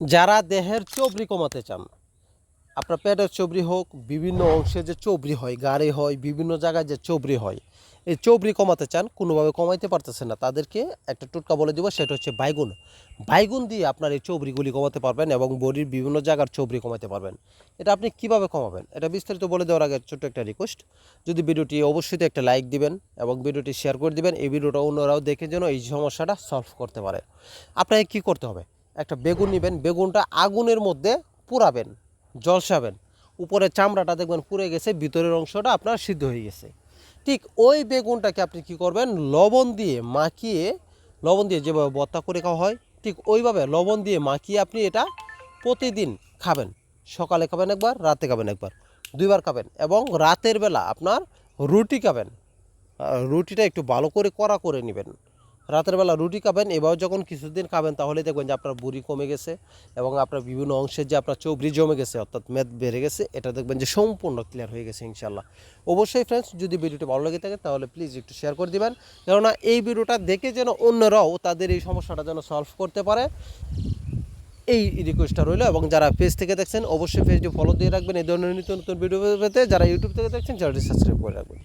যারা দেহের চবরি কমাতে চান, আপনার পেটের চবরি হোক, বিভিন্ন অংশে যে চবরি হয়, গাড়ি হয়, বিভিন্ন জায়গায় যে চবরি হয়, এই চবরি কমাতে চান, কোনোভাবে কমাইতে পারতেছেন না, তাদেরকে একটা টোটকা বলে দেবো, সেটা হচ্ছে বাইগুন। বাইগুন দিয়ে আপনার এই চবরিগুলি কমাতে পারবেন এবং বডির বিভিন্ন জায়গার চবরি কমাতে পারবেন। এটা আপনি কীভাবে কমাবেন? এটা বিস্তারিত বলে দেওয়ার আগে ছোট্ট একটা রিকোয়েস্ট যদি ভিডিওটি অবশ্যই একটা লাইক দিবেন এবং ভিডিওটি শেয়ার করে দিবেন, এই ভিডিওটা অন্যরাও দেখে যেন এই সমস্যাটা সলভ করতে পারে। আপনাকে কী করতে হবে? একটা বেগুন নেবেন, বেগুনটা আগুনের মধ্যে পুরাবেন, জলসাবেন। উপরের চামড়াটা দেখবেন পুড়ে গেছে, ভিতরের অংশটা আপনার সিদ্ধ হয়ে গেছে। ঠিক ওই বেগুনটাকে আপনি কি করবেন? লবণ দিয়ে মাখিয়ে, লবণ দিয়ে যেভাবে বত্তা করে খাওয়া হয়, ঠিক ওইভাবে লবণ দিয়ে মাখিয়ে আপনি এটা প্রতিদিন খাবেন। সকালে খাবেন একবার, রাতে খাবেন একবার। দুইবার খাবেন এবং রাতের বেলা আপনার রুটি খাবেন। রুটিটা একটু ভালো করে কড়া করে নেবেন। রাতের বেলা রুটি খাবেন, এবার যখন কিছুদিন খাবেন, তাহলে দেখবেন যে আপনার বুড়ি কমে গেছে এবং আপনার বিভিন্ন অংশের যে আপনার চৌবড়ি জমে গেছে, অর্থাৎ মেদ বেড়ে গেছে, এটা দেখবেন যে সম্পূর্ণ ক্লিয়ার হয়ে গেছে ইনশাল্লাহ অবশ্যই ফ্রেন্ডস যদি ভিডিওটি ভালো লেগে থাকে, তাহলে প্লিজ একটু শেয়ার করে দিবেন। কেননা এই ভিডিওটা দেখে যেন অন্যরাও তাদের এই সমস্যাটা যেন সলভ করতে পারে। এই রিকোয়েস্টটা রইল এবং যারা পেজ থেকে দেখছেন, অবশ্যই পেজটি ফলো দিয়ে রাখবেন। এই ধরনের নিত্য নতুন ভিডিও পেতে যারা ইউটিউব থেকে দেখছেন, চ্যানেলটি সাবস্ক্রাইব করে রাখবেন।